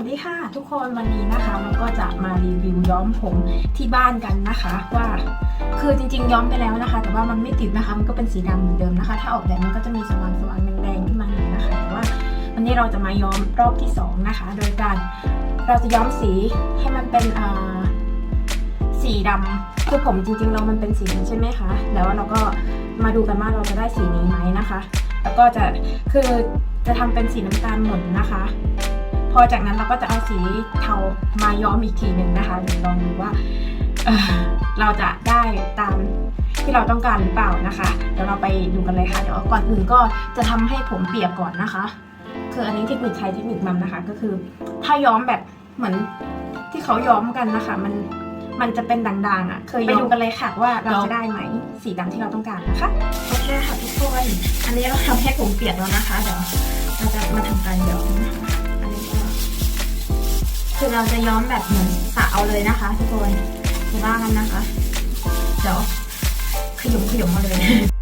สวัสดีค่ะทุกคนวันนี้นะคะมันก็จะมารีวิวย้อมผมที่บ้านกันนะคะ ว่าคือจริงๆย้อมไปแล้วนะคะ แต่ว่ามันไม่ติดนะคะ มันก็เป็นสีดำเหมือนเดิมนะคะ ถ้าออกแดดมันก็จะมีสว่างสว่างๆแดงๆขึ้นมาหน่อยนะคะแต่ว่าวันนี้เราจะมาย้อมรอบที่สองนะคะ โดยการเราจะย้อมสีให้มันเป็นสีดำคือผมจริงๆเรามันเป็นสีนี้ใช่ไหมคะแล้วเราก็มาดูกันว่าเราจะได้สีนี้ไหมนะคะ แล้วก็จะคือจะทำเป็นสีน้ำตาลหม่นนะคะ พอจากนั้นเราก็จะเอาสีเทามาย้อมอีกทีหนึ่งนะคะเดี๋ยวลองดูว่าเเราจะได้ตามที่เราต้องการหรือเปล่านะคะเดี๋ยวเราไปดูกันเลยค่ะเดี๋ยวก่อนอื่นก็จะทำให้ผมเปียกก่อนนะคะ คืออันนี้เทคนิคใช้เทคนิคมันนะคะ ก็คือ ถ้าย้อมแบบเหมือนที่เขาย้อมกันนะคะ มันมันจะเป็นด่างๆอะ เคยไปดูกันเลยค่ะว่าเราจะได้ไหมสีดำที่เราต้องการนะคะโอเคค่ะทุกคนอันนี้เราทำให้ผมเปียกแล้วนะคะ เดี๋ยวเราจะมาทำการย้อมนะคะ คือเราจะย้อมแบบเหมือนสระเอาเลยนะคะทุกคนคือว่ากันนะคะ เดี๋ยวขยุมขยุมมาเลย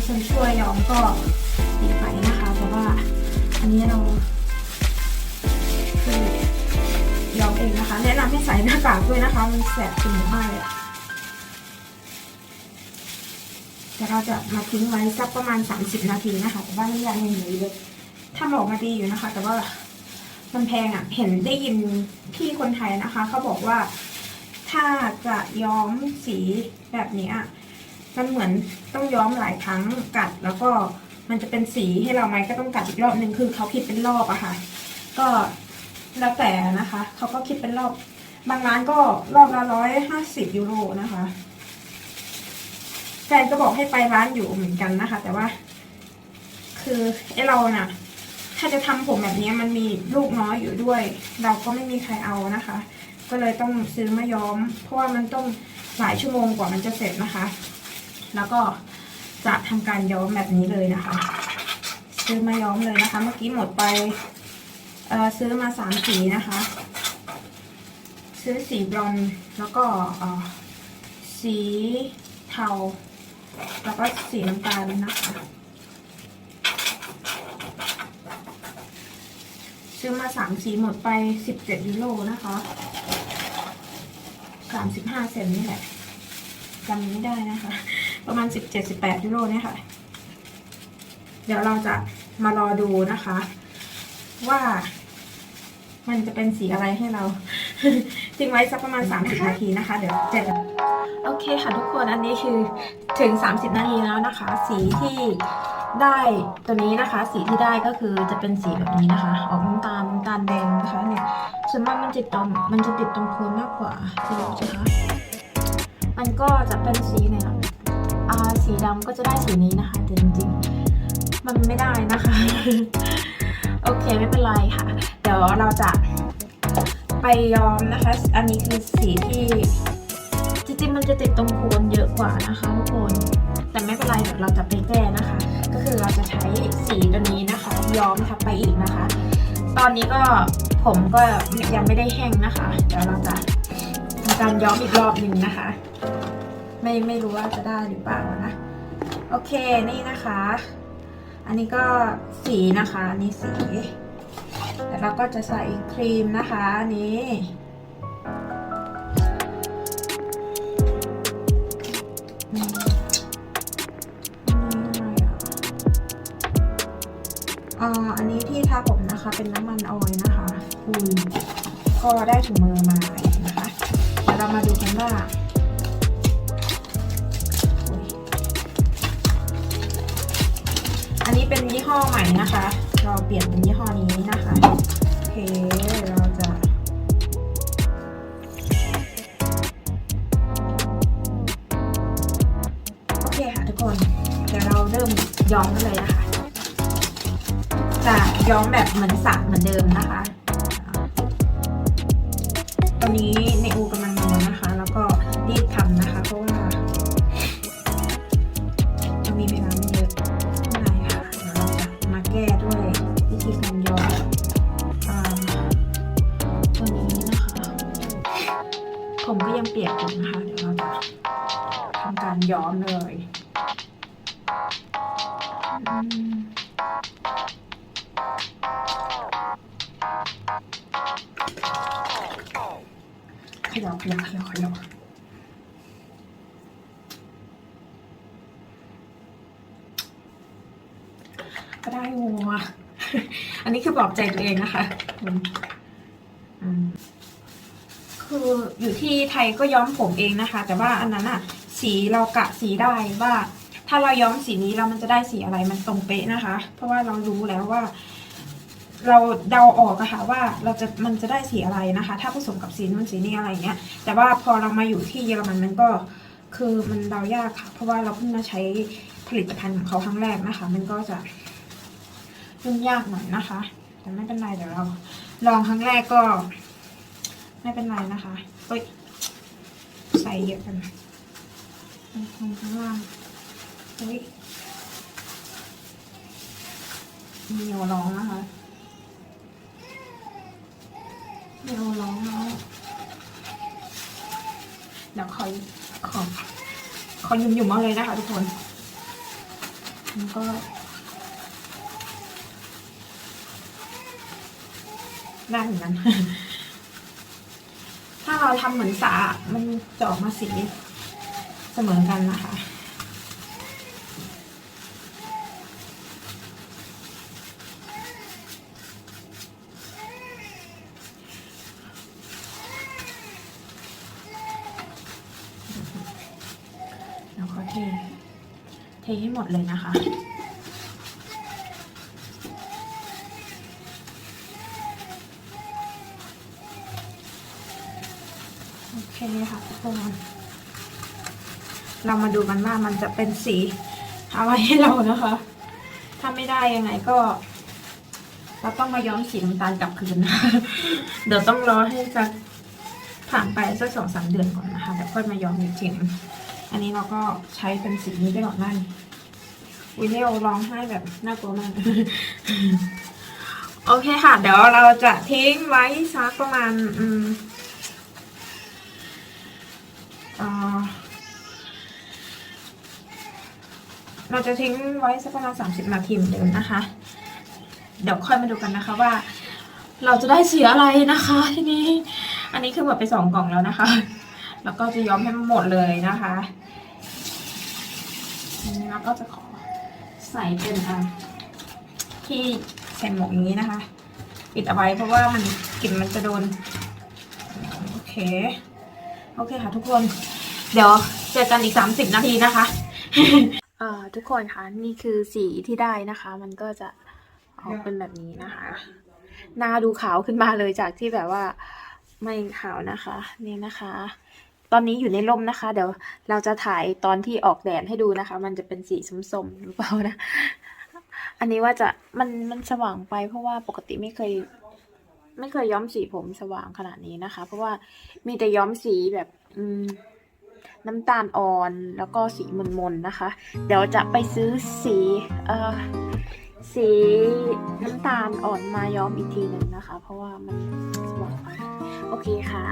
ถ้าใครมีคนช่วยย้อมก็ดีไปนะคะ เพราะว่าอันนี้เราคือย้อมเองนะคะ แนะนำให้ใส่หน้ากากด้วยนะคะ มันแสบจมูกมากเลยอะเดี๋ยวเราจะมาทิ้งไว้สักประมาณ 30 นาทีนะคะ แต่ว่านี่ยังยังอยเลยถ้ามันออกมาดีอยู่นะคะ แต่ว่ามันแพงอะ่ะ เห็นได้ยินพี่คนไทยนะคะ เขาบอกว่าถ้าจะย้อมสีแบบนี้อะ มันเหมือนต้องย้อมหลายครั้งกัดแล้วก็มันจะเป็นสีให้เราไหมก็ต้องกัดอีกรอบหนึ่งคือเขาคิดเป็นรอบอะค่ะ ก็แล้วแต่นะคะเขาก็คิดเป็นรอบบางร้านก็รอบละร้อยห้าสิบยูโรนะคะแฟนก็บอกให้ไปร้านอยู่เหมือนกันนะคะ แต่ว่า คือไอเราน่ะ ถ้าจะทำผมแบบนี้มันมีลูกน้อยอยู่ด้วย เราก็ไม่มีใครเอานะคะ ก็เลยต้องซื้อมาย้อม เพราะว่ามันต้องหลายชั่วโมงกว่ามันจะเสร็จนะคะ แล้วก็จะทำการย้อมแบบนี้เลยนะคะ ซื้อมาย้อมเลยนะคะ เมื่อกี้หมดไปเอ่อซื้อมาสามสีนะคะ ซื้อสีบรอนซ์แล้วก็เอ่อสีเทา แล้วก็สีน้ำตาลนะคะ ซื้อมาสามสีหมดไปสิบเจ็ดยูโรนะคะสามสิบห้าเซนนี่แหละจำไม่ได้นะคะ ประมาณสิบเจ็ดสิบแปดยูโรเนี่ยค่ะ เดี๋ยวเราจะมารอดูนะคะ ว่ามันจะเป็นสีอะไรให้เราทิ้งไว้สักประมาณ 30 นาทีนะคะ เดี๋ยวเจอกันโอเคค่ะทุกคนอันนี้คือถึง 30 นาทีแล้วนะคะ สีที่ได้ตัวนี้นะคะ สีที่ได้ก็คือจะเป็นสีแบบนี้นะคะ ออกน้ำตาลน้ำตาลแดงนะคะเนี่ยส่วนมากมันจะติดตรงมันจะติดตรงโคนมากกว่าสีดูสิคะมันก็จะเป็นสีเนี่ย สีดำก็จะได้สีนี้นะคะแต่จริงๆ มันไม่ได้นะคะ โอเคไม่เป็นไรค่ะ เดี๋ยวเราจะไปย้อมนะคะ อันนี้คือสีที่จริงๆมันจะติดตรงโคนเยอะกว่านะคะทุกคนแต่ไม่เป็นไรเดี๋ยวเราจะไปแก้นะคะ ก็คือเราจะใช้สีตัวนี้นะคะ ย้อมทับไปอีกนะคะ ตอนนี้ก็ผมก็ยังไม่ได้แห้งนะคะ เดี๋ยวเราจะทำการย้อมอีกรอบหนึ่งนะคะ ไม่ไม่รู้ว่าจะได้หรือเปล่านะ โอเคนี่นะคะ อันนี้ก็สีนะคะอันนี่สีแล้วเราก็จะใส่ครีมนะคะนนี้อืมอันนี้อะไรอะอ่าอันนี้ที่ทาผมนะคะ เป็นน้ำมันออยนะคะอืมก็ได้ถุงมือมานะคะเดี๋ยวเรามาดูกันว่า เป็นยี่ห้อใหม่นะคะ เราเปลี่ยนเป็นยี่ห้อนี้นะคะโอเคเราจะโอเคค่ะทุกคนเดี๋ยวเราเริ่มย้อมกันเลยนะคะจะย้อมแบบเหมือนสระเหมือนเดิมนะคะ ตอนนี้ในอูกำ ผมก็ยังเปียกอยู่นะคะ เดี๋ยวเราจะทำการย้อมเลยขยับขยับขยับขยับก็ได้วัวอันนี้คือปลอบใจตัวเองนะคะ คืออยู่ที่ไทยก็ย้อมผมเองนะคะ แต่ว่าอันนั้นอะสีเรากะสีได้ว่า ถ้าเราย้อมสีนี้แล้วมันจะได้สีอะไรมันตรงเป๊ะนะคะ เพราะว่าเรารู้แล้วว่า เราเดาออกอะค่ะว่าเราจะมันจะได้สีอะไรนะคะ ถ้าผสมกับสีนู้นสีนี้อะไรเงี้ย แต่ว่าพอเรามาอยู่ที่เยอรมันมันก็คือมันเดายากค่ะ เพราะว่าเราเพิ่งมาใช้ผลิตภัณฑ์ของเขาครั้งแรกนะคะ มันก็จะยุ่งยากหน่อยนะคะ แต่ไม่เป็นไรเดี๋ยวเราลองครั้งแรกก็ ไม่เป็นไรนะคะเฮ้ยใส่เยอะกันลงข้างล่างเฮ้ยมีโอร้องนะคะมีโอร้องแล้วเดี๋ยวขอขอขอยุ่มๆมาเลยนะคะทุกคนมันก็ได้เหมือนกัน เราทำเหมือนสามันจะออกมาสีเสมอกันนะคะ แล้วก็เท เทให้หมดเลยนะคะ โอเคค่ะทุกคนเรามาดูกันว่ามันจะเป็นสีอะไรให้เรานะคะ ถ้าไม่ได้ยังไงก็ เราต้องมาย้อมสีน้ำตาลกลับคืนนะเดี๋ยวต้องรอให้สักผ่านไปสักสองสามเดือนก่อนนะคะแล้วค่อยมาย้อมอีกทีนึงอันนี้เราก็ใช้เป็นสีนี้ไปก่อนนั่นวิดีโอร้องไห้แบบน่ากลัวมาก โอเคค่ะ เดี๋ยวเราจะทิ้งไว้สักประมาณอืม เราจะทิ้งไว้สักประมาณสามสิบนาทีเหมือนเดิมนะคะ เดี๋ยวค่อยมาดูกันนะคะว่า เราจะได้สีอะไรนะคะทีนี้ อันนี้คือหมดไปสองกล่องแล้วนะคะ แล้วก็จะย้อมให้หมดเลยนะคะทีนี้เราก็จะขอใส่เป็นอะที่ใส่หมวกอย่างนี้นะคะ ปิดเอาไว้เพราะว่ามันกลิ่นมันจะโดน โอเค โอเคค่ะทุกคน เดี๋ยวเจอกันอีก30นาทีนะคะเอ่อทุกคนคะนี่คือสีที่ได้นะคะ มันก็จะออกเป็นแบบนี้นะคะหน้าดูขาวขึ้นมาเลยจากที่แบบว่าไม่ขาวนะคะนี่นะคะ ตอนนี้อยู่ในร่มนะคะ เดี๋ยวเราจะถ่ายตอนที่ออกแดดให้ดูนะคะ มันจะเป็นสีส้มๆหรือเปล่านะ อันนี้ว่าจะมันมันสว่างไปเพราะว่าปกติไม่เคย ไม่เคยย้อมสีผมสว่างขนาดนี้นะคะ เพราะว่ามีแต่ย้อมสีแบบ อืม น้ำตาลอ่อนแล้วก็สีมนๆนะคะ เดี๋ยวจะไปซื้อสีเอ่อสีน้ำตาลอ่อนมาย้อมอีกทีหนึ่งนะคะ เพราะว่ามันสว่างไปโอเคค่ะ